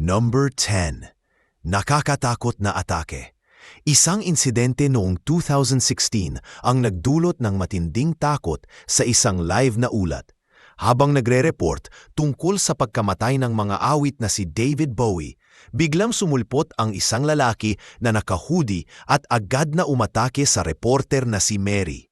Number 10. Nakakatakot na atake. Isang insidente noong 2016 ang nagdulot ng matinding takot sa isang live na ulat. Habang nagre-report tungkol sa pagkamatay ng mga awit na si David Bowie, biglang sumulpot ang isang lalaki na nakahudi at agad na umatake sa reporter na si Mary.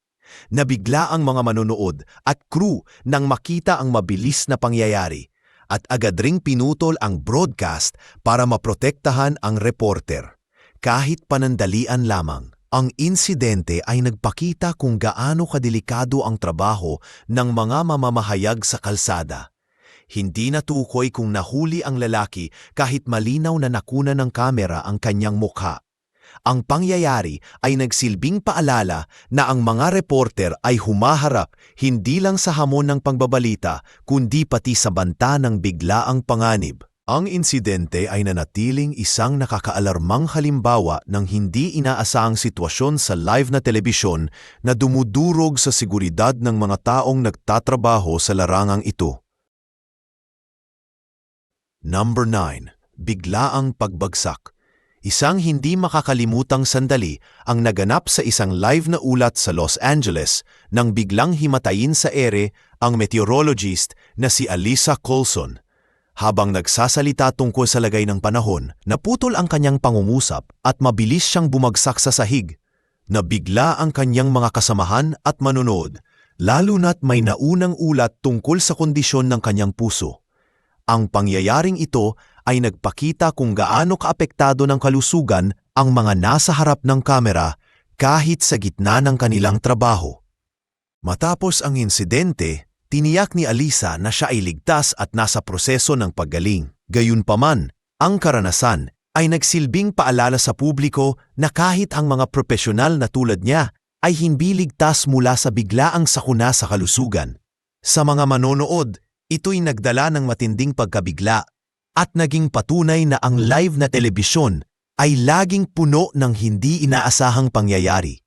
Nabigla ang mga manonood at crew nang makita ang mabilis na pangyayari at agad ring pinutol ang broadcast para maprotektahan ang reporter. Kahit panandalian lamang, ang insidente ay nagpakita kung gaano kadelikado ang trabaho ng mga mamamahayag sa kalsada. Hindi natukoy kung nahuli ang lalaki kahit malinaw na nakuna ng kamera ang kanyang mukha. Ang pangyayari ay nagsilbing paalala na ang mga reporter ay humaharap hindi lang sa hamon ng pangbabalita kundi pati sa banta ng biglaang panganib. Ang insidente ay nanatiling isang nakakaalarmang halimbawa ng hindi inaasahang sitwasyon sa live na telebisyon na dumudurog sa seguridad ng mga taong nagtatrabaho sa larangang ito. Number 9. Biglaang pagbagsak. Isang hindi makakalimutang sandali ang naganap sa isang live na ulat sa Los Angeles nang biglang himatayin sa ere ang meteorologist na si Alisa Colson. Habang nagsasalita tungkol sa lagay ng panahon, naputol ang kanyang pangungusap at mabilis siyang bumagsak sa sahig. Nabigla ang kanyang mga kasamahan at manonood, lalo na't may naunang ulat tungkol sa kondisyon ng kanyang puso. Ang pangyayaring ito ay nagpakita kung gaano kaapektado ng kalusugan ang mga nasa harap ng kamera kahit sa gitna ng kanilang trabaho. Matapos ang insidente, Tiniyak ni Alisa na siya ay ligtas at nasa proseso ng paggaling. Gayunpaman, ang karanasan ay nagsilbing paalala sa publiko na kahit ang mga profesional na tulad niya ay hindi ligtas mula sa biglaang sakuna sa kalusugan. Sa mga manonood, ito'y nagdala ng matinding pagkabigla at naging patunay na ang live na telebisyon ay laging puno ng hindi inaasahang pangyayari.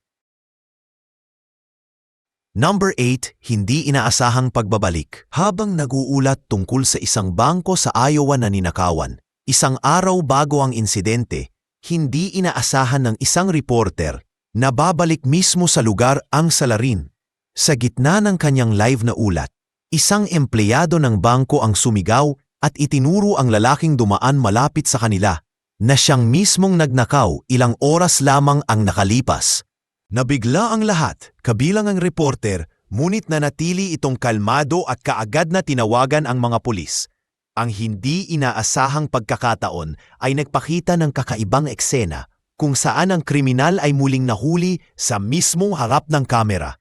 Number 8, hindi inaasahang pagbabalik. Habang naguulat tungkol sa isang bangko sa Iowa na ninakawan, isang araw bago ang insidente, hindi inaasahan ng isang reporter na babalik mismo sa lugar ang salarin. Sa gitna ng kanyang live na ulat, isang empleyado ng bangko ang sumigaw at itinuro ang lalaking dumaan malapit sa kanila na siyang mismong nagnakaw ilang oras lamang ang nakalipas. Nabigla ang lahat, kabilang ang reporter, ngunit nanatili itong kalmado at kaagad na tinawagan ang mga pulis. Ang hindi inaasahang pagkakataon ay nagpakita ng kakaibang eksena kung saan ang kriminal ay muling nahuli sa mismong harap ng kamera.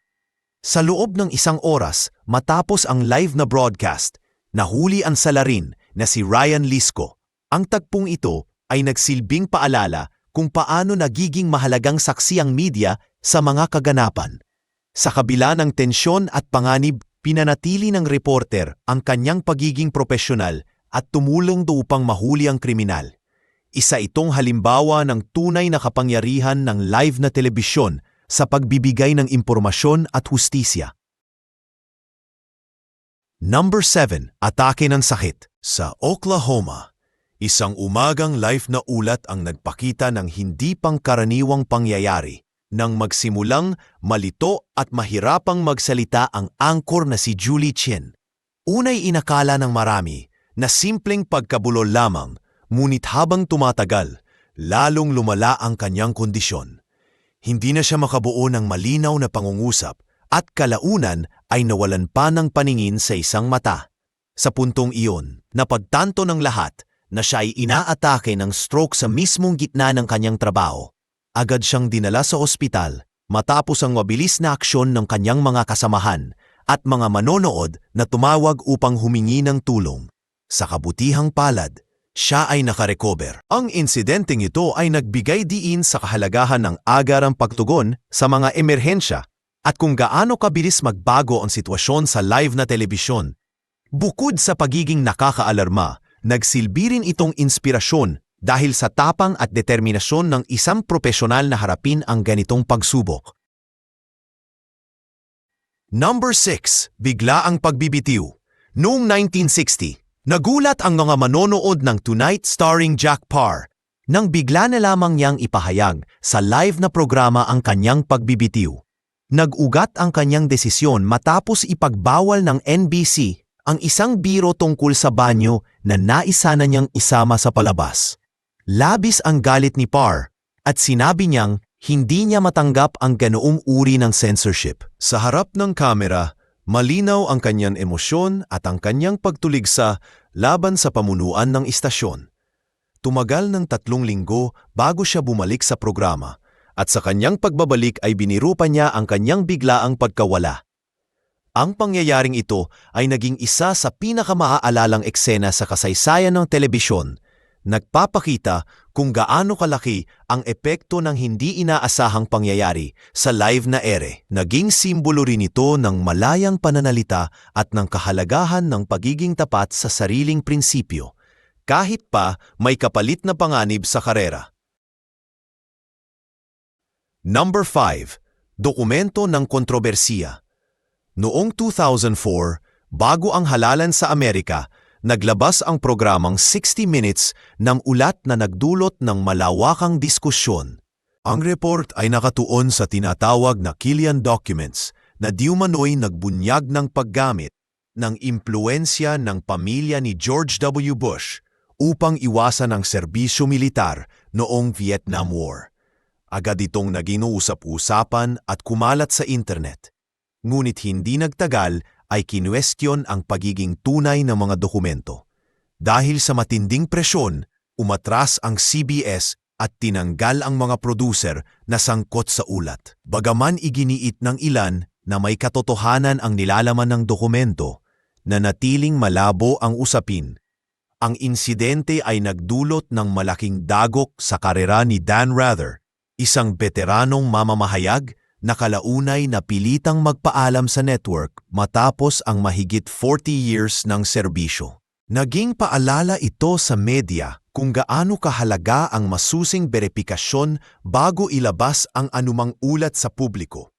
Sa loob ng isang oras matapos ang live na broadcast, nahuli ang salarin na si Ryan Lisco. Ang tagpong ito ay nagsilbing paalala kung paano nagiging mahalagang saksi ang media sa mga kaganapan. Sa kabila ng tensyon at panganib, pinanatili ng reporter ang kanyang pagiging profesional at tumulong do mahuli ang kriminal. Isa itong halimbawa ng tunay na kapangyarihan ng live na telebisyon sa pagbibigay ng impormasyon at hustisya. Number 7. Atake ng sakit. Sa Oklahoma, isang umagang live na ulat ang nagpakita ng hindi pangkaraniwang pangyayari nang magsimulang malito at mahirapang magsalita ang angkor na si Julie Chen. Unay inakala ng marami na simpleng pagkabulol lamang, ngunit habang tumatagal, lalong lumala ang kanyang kondisyon. Hindi na siya makabuo ng malinaw na pangungusap at kalaunan ay nawalan pa ng paningin sa isang mata. Sa puntong iyon, napagtanto ng lahat na siya ay inaatake ng stroke sa mismong gitna ng kanyang trabaho agad siyang dinala sa ospital matapos ang mabilis na aksyon ng kanyang mga kasamahan at mga manonood na tumawag upang humingi ng tulong. Sa kabutihang palad, siya ay nakarecover. Ang insidenteng ito ay nagbigay diin sa kahalagahan ng agarang pagtugon sa mga emerhensya at kung gaano kabilis magbago ang sitwasyon sa live na telebisyon. Bukod sa pagiging nakakaalarma, nagsilbi rin itong inspirasyon dahil sa tapang at determinasyon ng isang profesional na harapin ang ganitong pagsubok. Number 6. Bigla ang pagbibitiw. Noong 1960, Nagulat ang mga manonood ng Tonight starring Jack Parr nang bigla na lamang niyang ipahayag sa live na programa ang kanyang pagbibitiw. Nag-ugat ang kanyang desisyon matapos ipagbawal ng NBC ang isang biro tungkol sa banyo na naisana niyang isama sa palabas. Labis ang galit ni Parr at sinabi niyang hindi niya matanggap ang ganoong uri ng censorship. Sa harap ng kamera, malinaw ang kanyang emosyon at ang kanyang pagtuligsa laban sa pamunuan ng istasyon. Tumagal ng tatlong linggo bago siya bumalik sa programa at sa kanyang pagbabalik ay biniru pa niya ang kanyang biglaang pagkawala. Ang pangyayaring ito ay naging isa sa pinakamaalalang eksena sa kasaysayan ng telebisyon. Nagpapakita kung gaano kalaki ang epekto ng hindi inaasahang pangyayari sa live na ere. Naging simbolo rin ito ng malayang pananalita at ng kahalagahan ng pagiging tapat sa sariling prinsipyo, kahit pa may kapalit na panganib sa karera. Number 5. Dokumento ng kontrobersiya. Noong 2004, bago ang halalan sa Amerika, naglabas ang programang 60 Minutes ng ulat na nagdulot ng malawakang diskusyon. Ang report ay nakatuon sa tinatawag na Killian Documents na diumanoy nagbunyag ng paggamit ng impluensya ng pamilya ni George W. Bush upang iwasan ang serbisyo militar noong Vietnam War. Agad itong naging usap-usapan at kumalat sa internet. Ngunit hindi nagtagal ay kinwestiyon ang pagiging tunay ng mga dokumento. Dahil sa matinding presyon, umatras ang CBS at tinanggal ang mga producer na sangkot sa ulat. Bagaman iginiit ng ilan na may katotohanan ang nilalaman ng dokumento, na natiling malabo ang usapin. Ang insidente ay nagdulot ng malaking dagok sa karera ni Dan Rather, isang veteranong mamamahayag na kalaunay na pilitang magpaalam sa network matapos ang mahigit 40 years ng serbisyo. Naging paalala ito sa media kung gaano kahalaga ang masusing beripikasyon bago ilabas ang anumang ulat sa publiko.